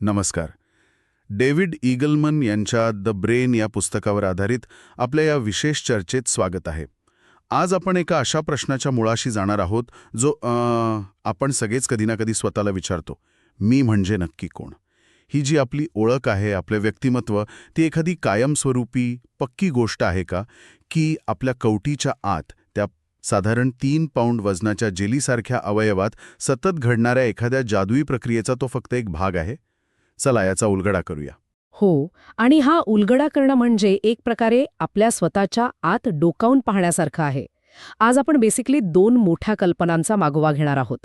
नमस्कार. डेव्हिड ईगलमन यांच्या the brain या पुस्तकावर आधारित आपल्या या विशेष चर्चेत स्वागत आहे. आज आपण एका अशा प्रश्नाच्या मुळाशी जाणार आहोत जो आपण सगळेच कधी ना कधी स्वतःला विचारतो मी म्हणजे नक्की कोण? ही जी आपली ओळख आहे आपले व्यक्तिमत्व ती एखादी कायमस्वरूपी पक्की गोष्ट आहे का? की आपल्या कवटीच्या आत त्या साधारण तीन पाऊंड वजनाच्या जेलीसारख्या अवयवात सतत घडणाऱ्या एखाद्या जादुई प्रक्रियेचा तो फक्त एक भाग आहे? चला याचा उलगडा करूया. हो आणि हा उलगडा करणं म्हणजे एक प्रकारे आपल्या स्वतःच्या आत डोकावून पाहण्यासारखं आहे. आज आपण बेसिकली दोन मोठ्या कल्पनांचा मागोवा घेणार आहोत.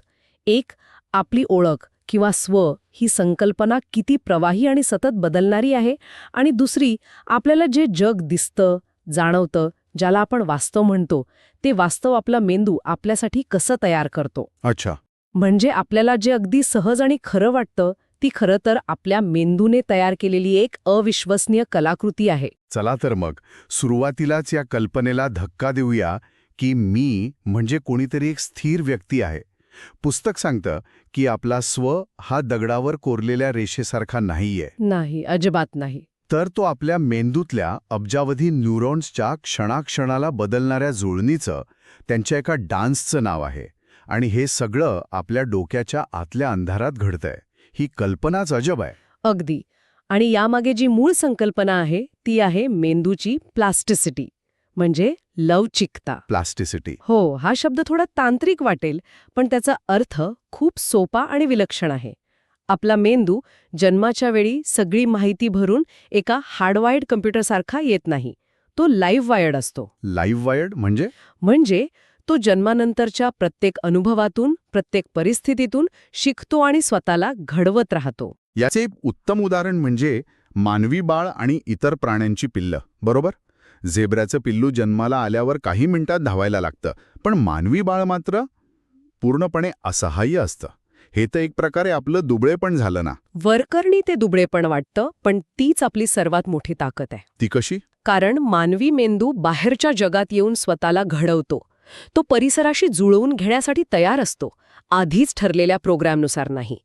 एक आपली ओळख किंवा स्व ही संकल्पना किती प्रवाही आणि सतत बदलणारी आहे. आणि दुसरी आपल्याला जे जग दिसतं जाणवतं ज्याला आपण वास्तव म्हणतो ते वास्तव आपला मेंदू आपल्यासाठी कसं तयार करतो? अच्छा. म्हणजे आपल्याला जे अगदी सहज आणि खरं वाटतं ती खरं तर आपल्या मेंदूने तयार केलेली एक अविश्वसनीय कलाकृती आहे. चला तर मग सुरुवातीलाच या कल्पनेला धक्का देऊया की मी म्हणजे कोणीतरी एक स्थिर व्यक्ती आहे. पुस्तक सांगतं की आपला स्व हा दगडावर कोरलेल्या रेषेसारखा नाहीये. नाही अजिबात नाही. तर तो आपल्या मेंदूतल्या अब्जावधी न्यूरॉन्सच्या क्षणाक्षणाला बदलणाऱ्या जुळणीचं त्यांच्या एका डान्सचं नाव आहे. आणि हे सगळं आपल्या डोक्याच्या आतल्या अंधारात घडतंय. ही कल्पनाच अजब आहे. अगदी. आणि यामागे जी मूळ संकल्पना आहे ती आहे मेंदूची प्लास्टिसिटी म्हणजे लवचिकता. प्लास्टिसिटी. हो हा शब्द थोडा तांत्रिक वाटेल पण त्याचा अर्थ खूप सोपा आणि विलक्षण आहे. आपला मेंदू जन्माच्या वेळी सगळी माहिती भरून एका हार्डवायर्ड कम्प्युटरसारखा येत नाही. तो लाईव्ह वायर्ड असतो. लाईव्ह वायर्ड म्हणजे? म्हणजे तो जन्मानंतरच्या प्रत्येक अनुभवातून प्रत्येक परिस्थितीतून शिकतो आणि स्वतःला घडवत राहतो. याचे एक उत्तम उदाहरण म्हणजे मानवी बाळ आणि इतर प्राण्यांची पिल्लं बरोबर? झेब्राचं पिल्लू जन्माला आल्यावर काही मिनिटात धावायला लागतं पण मानवी बाळ मात्र पूर्णपणे असहाय्य असतं. हे तर एक प्रकारे आपलं दुबळेपण झालं ना. वरकरणी ते दुबळेपण वाटतं पण तीच आपली सर्वात मोठी ताकद आहे. ती कशी? कारण मानवी मेंदू बाहेरच्या जगात येऊन स्वतःला घडवतो. तो परिसराशी जुळवून घेण्यासाठी तयार असतो आधीच ठरलेल्या प्रोग्रॅमनुसार नाही.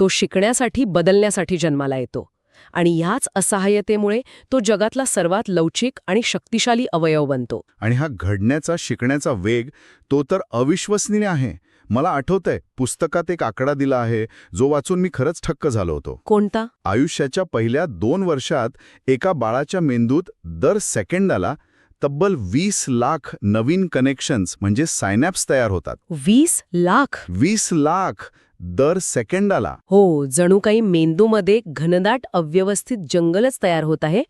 तो शिकण्यासाठी बदलण्यासाठी जन्माला येतो आणि याच असहाय्यतेमुळे तो जगातला सर्वात लवचिक आणि शक्तिशाली अवयव बनतो. आणि हा घडण्याचा शिकण्याचा वेग तो तर अविश्वसनीय आहे. मला आठवतंय पुस्तकात एक आकडा दिला आहे जो वाचून मी खरंच ठक्क झालो होतो. कोणता? आयुष्याच्या पहिल्या दोन वर्षात एका बाळाच्या मेंदूत दर सेकंडाला तब्बल वीस लाख नवीन कनेक्शन्स म्हणजे सायनॅप्स तयार होतात. वीस लाख? वीस लाख दर सेकंडाला हो जणू काही मेंदूमध्ये घनदाट अव्यवस्थित जंगलच तयार होत आहे.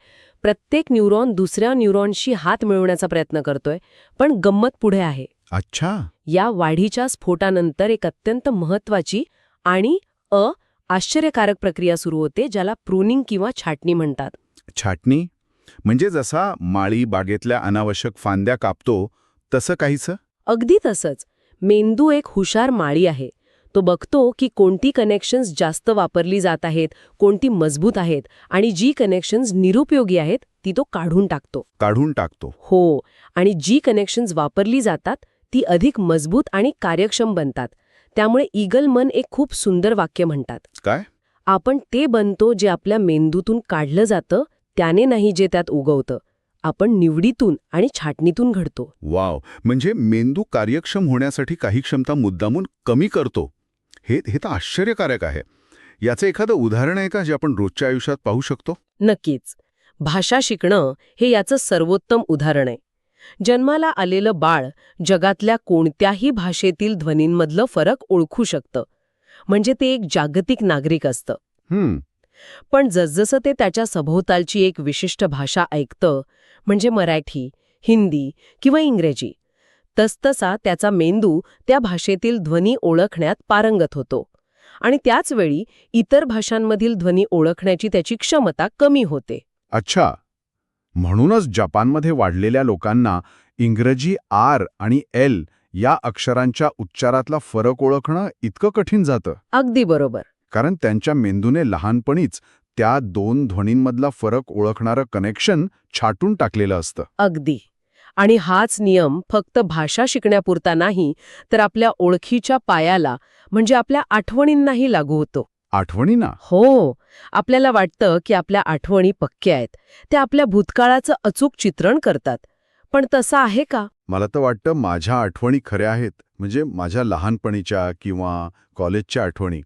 प्रत्येक न्यूरॉन दुसऱ्या न्यूरॉनशी हात मिळवण्याचा प्रयत्न करतोय पण गंमत पुढे आहे. अच्छा. या वाढीच्या स्फोटानंतर एक अत्यंत महत्वाची आणि अ आश्चर्यकारक प्रक्रिया सुरू होते ज्याला प्रूनिंग किंवा छाटणी म्हणतात. छाटणी? म्हणजे जसा माळी बागेतल्या अनावश्यक फांद्या कापतो तसं काहीचं अगदी तसंच. मेंदू एक हुशार माळी आहे. तो बघतो की कोणती कनेक्शन्स जास्त वापरली जात आहेत कोणती मजबूत आहेत आणि जी कनेक्शन्स निरुपयोगी आहेत ती तो काढून टाकतो. काढून टाकतो. हो आणि जी कनेक्शन्स वापरली जातात ती अधिक मजबूत आणि कार्यक्षम बनतात. त्यामुळे ईगल मन एक खूप सुंदर वाक्य म्हणतात. काय? आपण ते बनतो जे आपल्या मेंदूतून काढलं जातं त्याने नाही जे त्यात उगवतं. आपण निवडीतून आणि छाटणीतून घडतो. वाव! म्हणजे मेंदू कार्यक्षम होण्यासाठी काही क्षमता मुद्दामून कमी करतो. हे हे तर आश्चर्यकारक आहे. याचं एखादं उदाहरण आहे का जे आपण रोजच्या आयुष्यात पाहू शकतो? नक्कीच. भाषा शिकणं हे याचं सर्वोत्तम उदाहरण आहे. जन्माला आलेलं बाळ जगातल्या कोणत्याही भाषेतील ध्वनींमधलं फरक ओळखू शकतं. म्हणजे ते एक जागतिक नागरिक असतं. पण जसजसं ते त्याच्या सभोवतालची एक विशिष्ट भाषा ऐकतं म्हणजे मराठी हिंदी किंवा इंग्रजी तसतसा त्याचा मेंदू त्या भाषेतील ध्वनी ओळखण्यात पारंगत होतो. आणि त्याच वेळी इतर भाषांमधील ध्वनी ओळखण्याची त्याची क्षमता कमी होते. अच्छा. म्हणूनच जपानमध्ये वाढलेल्या लोकांना इंग्रजी आर आणि एल या अक्षरांच्या उच्चारातला फरक ओळखणं इतकं कठीण जातं. अगदी बरोबर. कारण त्यांच्या मेंदूने लहानपणीच त्या दोन ध्वनींमधला फरक ओळखणारं कनेक्शन छाटून टाकलेलं असतं. अगदी. आणि हाच नियम फक्त भाषा शिकण्यापुरता नाही तर आपल्या ओळखीच्या पायाला म्हणजे आपल्या आठवणींनाही लागू होतो. आठवणी ना हो. आपल्याला वाटतं की आपल्या आठवणी पक्क्या आहेत. त्या आपल्या भूतकाळाचं अचूक चित्रण करतात. पण तसं आहे का? मला तर वाटतं माझ्या आठवणी खऱ्या आहेत म्हणजे माझ्या लहानपणीच्या किंवा कॉलेजच्या आठवणी.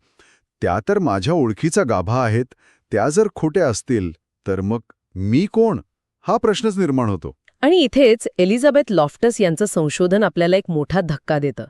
त्या तर माझ्या ओळखीचा गाभा आहेत त्या जर खोट्या असतील तर मग मी कोण? हा प्रश्नच निर्माण होतो. आणि इथेच एलिझाबेथ लॉफ्टस यांचं संशोधन आपल्याला एक मोठा धक्का देतं.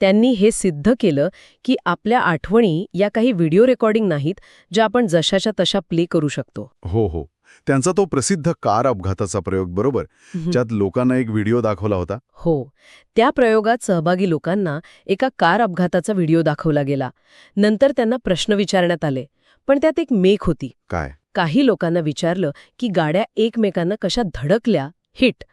त्यांनी हे सिद्ध केलं की आपल्या आठवणी या काही व्हिडिओ रेकॉर्डिंग नाहीत ज्या आपण जशाच्या तशा प्ले करू शकतो. हो हो. त्यांचा तो प्रसिद्ध कार अपघाताचा प्रयोग बरोबर? ज्यात लोकांना एक व्हिडिओ दाखवला होता. हो. त्या प्रयोगात सहभागी लोकांना एका कार अपघाताचा व्हिडिओ दाखवला गेला. नंतर त्यांना प्रश्न विचारण्यात आले. पण त्यात एक मेख होती. काय? काही लोकांना विचारलं की गाड्या एकमेकांना कशा धडकल्या? हिट.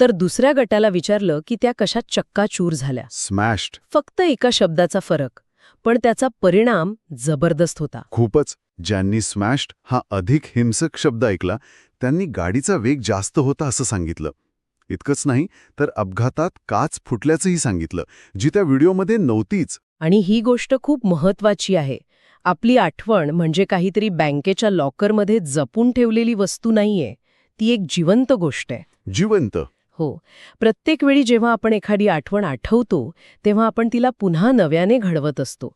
तर दुसऱ्या गटाला विचारलं की त्या कशा चक्काचूर झाल्या? स्मॅश्ड फक्त एका शब्दाचा फरक. पण त्याचा परिणाम जबरदस्त होता. खूपच. ज्यांनी स्मॅश्ड हा अधिक हिंसक शब्द ऐकला त्यांनी गाडीचा वेग जास्त होता असं सांगितलं. इतकंच नाही तर अपघातात काच फुटल्याचंही सांगितलं जी त्या व्हिडिओमध्ये नव्हतीच. आणि ही गोष्ट खूप महत्वाची आहे. आपली आठवण म्हणजे काहीतरी बँकेच्या लॉकरमध्ये जपून ठेवलेली वस्तू नाहीये. ती एक जिवंत गोष्ट आहे. जिवंत. हो. प्रत्येक वेळी जेव्हा आपण एखादी आठवण आठवतो तेव्हा आपण तिला पुन्हा नव्याने घडवत असतो.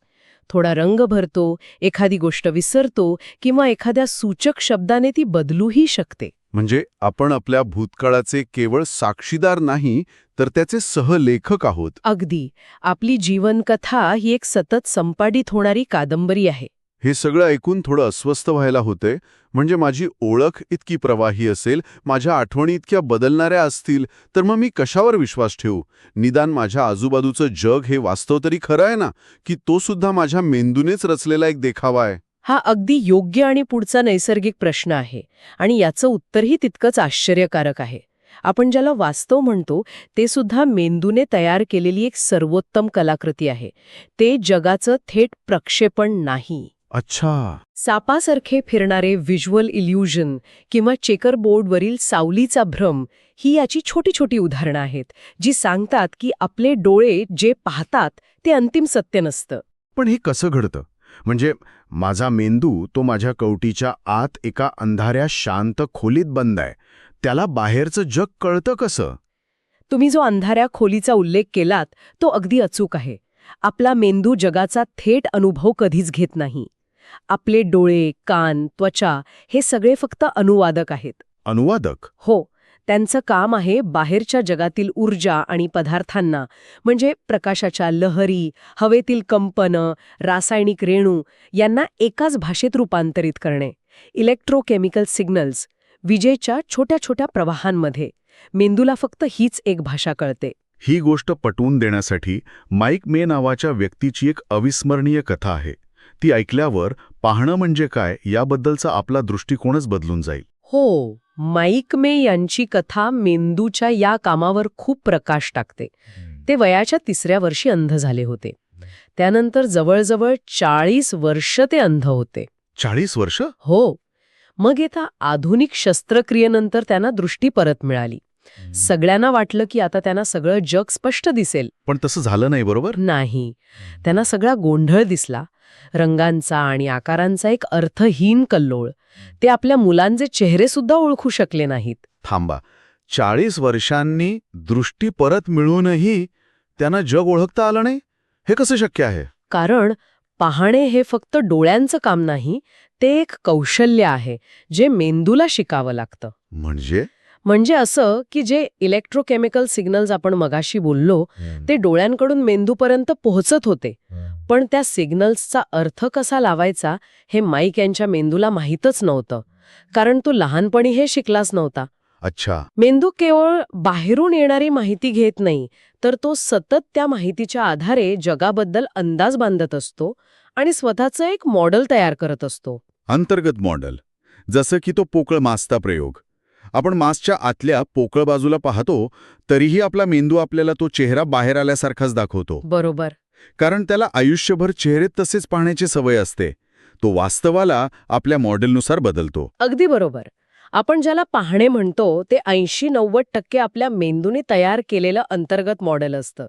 थोडा रंग भरतो एखादी गोष्ट विसरतो किंवा एखाद्या सूचक शब्दाने ती बदलूही शकते. म्हणजे आपण आपल्या भूतकाळाचे केवळ साक्षीदार नाही तर त्याचे सहलेखक आहोत. अगदी. आपली जीवनकथा ही एक सतत संपादित होणारी कादंबरी आहे. हे सगळं ऐकून थोडं अस्वस्थ व्हायला होतंय. म्हणजे माझी ओळख इतकी प्रवाही असेल माझ्या आठवणी इतक्या बदलणाऱ्या असतील तर मग मी कशावर विश्वास ठेवू? निदान माझ्या आजूबाजूचं जग हे वास्तव तरी खरं आहे ना? की तो सुद्धा माझ्या मेंदूनेच रचलेला एक देखावा आहे? हा अगदी योग्य आणि पुढचा नैसर्गिक प्रश्न आहे आणि याचं उत्तरही तितकंच आश्चर्यकारक आहे. आपण ज्याला वास्तव म्हणतो ते सुद्धा मेंदूने तयार केलेली एक सर्वोत्तम कलाकृती आहे. ते जगाचं थेट प्रक्षेपण नाही. अच्छा. सापासारखे फिरणारे व्हिज्युअल इल्युजन किंवा चेकरबोर्डवरील सावलीचा भ्रम ही याची छोटी छोटी उदाहरणं आहेत जी सांगतात की आपले डोळे जे पाहतात ते अंतिम सत्य नसतं. पण हे कसं घडतं? म्हणजे माझा मेंदू तो माझ्या कवटीच्या आत एका अंधाऱ्या शांत खोलीत बंद आहे. त्याला बाहेरचं जग कळतं कसं? तुम्ही जो अंधाऱ्या खोलीचा उल्लेख केलात तो अगदी अचूक आहे. आपला मेंदू जगाचा थेट अनुभव कधीच घेत नाही. आपले डोळे कान त्वचा हे सगळे फक्त अनुवादक आहेत. अनुवादक? हो. त्यांचं काम आहे बाहेरच्या जगातील ऊर्जा आणि पदार्थांना म्हणजे प्रकाशाच्या लहरी हवेतील कंपनं रासायनिक रेणू यांना एकाच भाषेत रूपांतरित करणे. इलेक्ट्रोकेमिकल सिग्नल्स विजेच्या छोट्या छोट्या प्रवाहांमध्ये. मेंदूला फक्त हीच एक भाषा कळते. ही गोष्ट पटवून देण्यासाठी माईक मे नावाच्या व्यक्तीची एक अविस्मरणीय कथा आहे. ती ऐकल्यावर पाहणं म्हणजे काय याबद्दलचा आपला दृष्टिकोनच बदलून जाईल. हो माईक मे यांची कथा मेंदूच्या या कामावर खूप प्रकाश टाकते. ते वयाच्या तिसऱ्या वर्षी अंध झाले होते. त्यानंतर जवळजवळ चाळीस वर्ष ते अंध होते. चाळीस वर्ष? हो. मग येता आधुनिक शस्त्रक्रियेनंतर त्यांना दृष्टी परत मिळाली. सगळ्यांना वाटलं की आता त्यांना सगळं जग स्पष्ट दिसेल. पण तसं झालं नाही बरोबर? नाही. त्यांना सगळा गोंधळ दिसला. रंगांचा आणि आकारांचा एक अर्थहीन कल्लोळ. ते आपल्या मुलांचे चेहरे सुद्धा ओळखू शकले नाहीत. थांबा. चाळीस वर्षांनी दृष्टी परत मिळूनही त्यांना जग ओळखता आलं नाही? हे कसं शक्य आहे? कारण पाहणे हे फक्त डोळ्यांचं काम नाही ते एक कौशल्य आहे जे मेंदूला शिकावं लागतं. म्हणजे? म्हणजे असं की जे इलेक्ट्रोकेमिकल सिग्नल्स आपण मगाशी बोललो ते डोळ्यांकडून मेंदूपर्यंत पोहोचत होते. पण त्या सिग्नल्सचा अर्थ कसा लावायचा हे माईक यांच्या मेंदूला माहीतच नव्हतं. कारण तो लहानपणी हे शिकलाच नव्हता. अच्छा. मेंदू केवळ बाहेरून येणारी माहिती घेत नाही तर तो सतत त्या माहितीच्या आधारे जगाबद्दल अंदाज बांधत असतो आणि स्वतःचं एक मॉडेल तयार करत असतो. अंतर्गत मॉडेल. जसं की तो पोकळ मासचा प्रयोग. आपण मासच्या आतल्या पोकळ बाजूला पाहतो तरीही आपला मेंदू आपल्याला तो चेहरा बाहेर आल्यासारखाच दाखवतो. बरोबर. कारण त्याला आयुष्यभर चेहरे तसेच पाहण्याची सवय असते. तो वास्तवाला आपल्या मॉडेलनुसार बदलतो. अगदी बरोबर. आपण ज्याला पाहणे म्हणतो ते ऐंशी नव्वद टक्के आपल्या मेंदूने तयार केलेलं अंतर्गत मॉडेल असतं.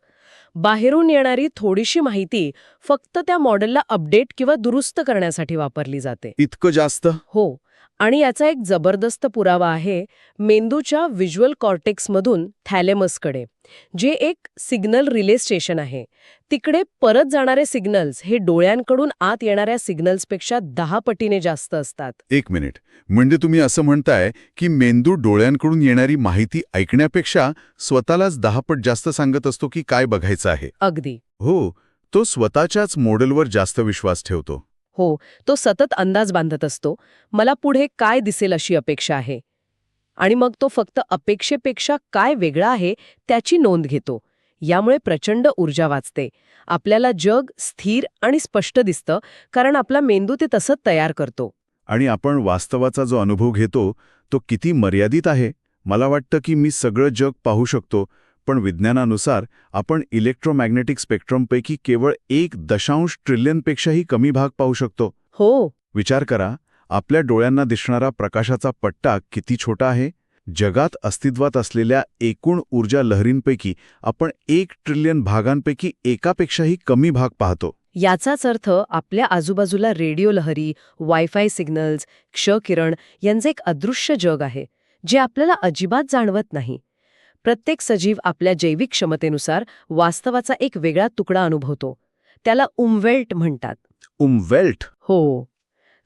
बाहेरून येणारी थोडीशी माहिती फक्त त्या मॉडेलला अपडेट किंवा दुरुस्त करण्यासाठी वापरली जाते. इतकं जास्त? हो. आणि याचा एक जबरदस्त पुरावा आहे मेंदूच्या व्हिज्युअल कॉर्टेक्समधून थॅलेमसकडे जे एक सिग्नल रिले स्टेशन आहे. तिकडे परत जाणारे सिग्नल्स हे डोळ्यांकडून आत येणाऱ्या सिग्नल्सपेक्षा दहा पटीने जास्त असतात. एक मिनिट. म्हणजे तुम्ही असं म्हणताय की मेंदू डोळ्यांकडून येणारी माहिती ऐकण्यापेक्षा स्वतःलाच दहापट जास्त सांगत असतो की काय बघायचं आहे? अगदी. हो तो स्वतःच्याच मॉडेलवर जास्त विश्वास ठेवतो. हो तो सतत अंदाज बांधत असतो. मला पुढे काय दिसेल अशी अपेक्षा आहे? आणि मग तो फक्त अपेक्षेपेक्षा काय वेगळा आहे त्याची नोंद घेतो. यामुळे प्रचंड ऊर्जा वाचते. आपल्याला जग स्थिर आणि स्पष्ट दिसतं कारण आपला मेंदू ते तसंच तयार करतो. आणि आपण वास्तवाचा जो अनुभव घेतो तो किती मर्यादित आहे? मला वाटतं की मी सगळं जग पाहू शकतो पण विज्ञानानुसार आपण इलेक्ट्रोमॅग्नेटिक स्पेक्ट्रमपैकी केवळ एक दशांश ट्रिलियनपेक्षाही कमी भाग पाहू शकतो. हो. विचार करा आपल्या डोळ्यांना दिसणारा प्रकाशाचा पट्टा किती छोटा आहे? जगात अस्तित्वात असलेल्या एकूण ऊर्जा लहरींपैकी आपण एक ट्रिलियन भागांपैकी एकापेक्षाही कमी भाग पाहतो. याचाच अर्थ आपल्या आजूबाजूला रेडिओ लहरी वायफाय सिग्नल्स क्षकिरण यांचे एक अदृश्य जग आहे जे आपल्याला अजिबात जाणवत नाही. प्रत्येक सजीव आपल्या जैविक क्षमतेनुसार वास्तवाचा एक वेगळा तुकडा अनुभवतो. त्याला उमवेल्ट म्हणतात. उमवेल्ट? हो.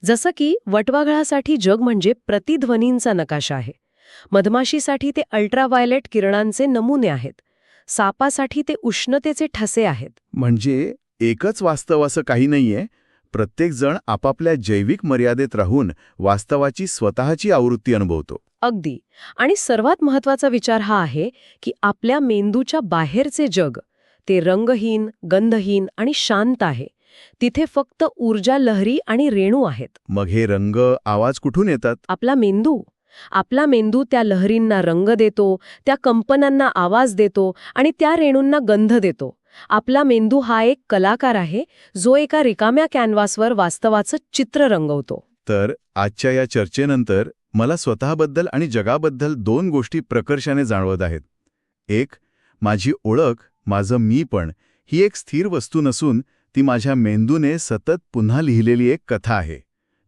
जसं की वटवाघळासाठी जग म्हणजे प्रतिध्वनींचा नकाशा आहे. मधमाशीसाठी ते अल्ट्राव्हायलेट किरणांचे नमुने आहेत. सापासाठी ते उष्णतेचे ठसे आहेत. म्हणजे एकच वास्तव असं काही नाहीये. प्रत्येकजण आपापल्या जैविक मर्यादेत राहून वास्तवाची स्वतःची आवृत्ती अनुभवतो. अगदी. आणि सर्वात महत्त्वाचा विचार हा आहे की आपल्या मेंदूच्या बाहेरचे जग ते रंगहीन गंधहीन आणि शांत आहे. तिथे फक्त ऊर्जा लहरी आणि रेणू आहेत. मग हे रंग आवाज कुठून येतात? आपला मेंदू. आपला मेंदू त्या लहरींना रंग देतो त्या कंपनांना आवाज देतो आणि त्या रेणूंना गंध देतो. आपला मेंदू हा एक कलाकार आहे जो एका रिकाम्या कॅनव्हासवर वास्तवाचं चित्र रंगवतो. तर आजच्या या चर्चेनंतर मला स्वतःबद्दल आणि जगाबद्दल दोन गोष्टी प्रकर्षाने जाणवत आहेत. एक माझी ओळख माझं मी पण ही एक स्थिर वस्तू नसून ती माझ्या मेंदूने सतत पुन्हा लिहिलेली एक कथा आहे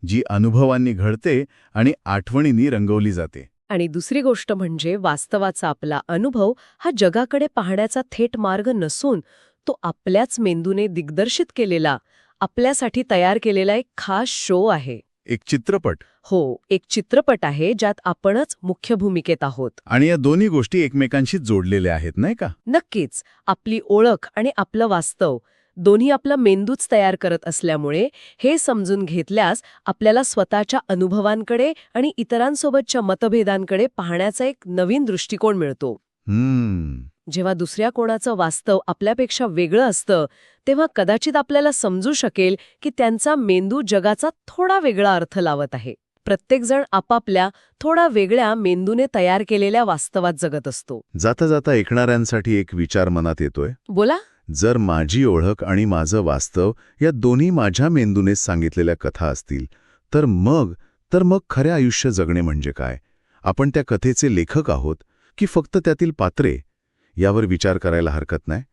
जी अनुभवांनी घडते आणि आठवणींनी रंगवली जाते. आणि दुसरी गोष्ट म्हणजे वास्तवाचा आपला अनुभव हा जगाकडे पाहण्याचा थेट मार्ग नसून तो आपल्याच मेंदूने दिग्दर्शित केलेला आपल्यासाठी तयार केलेला एक खास शो आहे. एक चित्रपट. हो एक चित्रपट आहे ज्यात आपणच मुख्य भूमिकेत आहोत. आणि या दोन्ही गोष्टी एकमेकांशी जोडलेल्या आहेत नाही का? नक्कीच. आपली ओळख आणि आपलं वास्तव दोन्ही आपला मेंदूच तयार करत असल्यामुळे हे समजून घेतल्यास आपल्याला स्वतःच्या अनुभवांकडे आणि इतरांसोबतच्या मतभेदांकडे पाहण्याचा एक नवीन दृष्टिकोन मिळतो. हम्म. जेव्हा दुसऱ्या कोणाचं वास्तव आपल्यापेक्षा वेगळं असतं तेव्हा कदाचित आपल्याला समजू शकेल की त्यांचा मेंदू जगाचा थोडा वेगळा अर्थ लावत आहे. प्रत्येकजण आपापल्या थोडा वेगळ्या मेंदूने तयार केलेल्या वास्तवात जगत असतो. जाता जाता ऐकणाऱ्यांसाठी एक विचार मनात येतोय. बोला. जर माझी ओळख आणि माझं वास्तव या दोन्ही माझ्या मेंदूनेच सांगितलेल्या कथा असतील तर मग तर मग खऱ्या आयुष्य जगणे म्हणजे काय? आपण त्या कथेचे लेखक आहोत की फक्त त्यातील पात्रे? यावर विचार करायला हरकत नाही.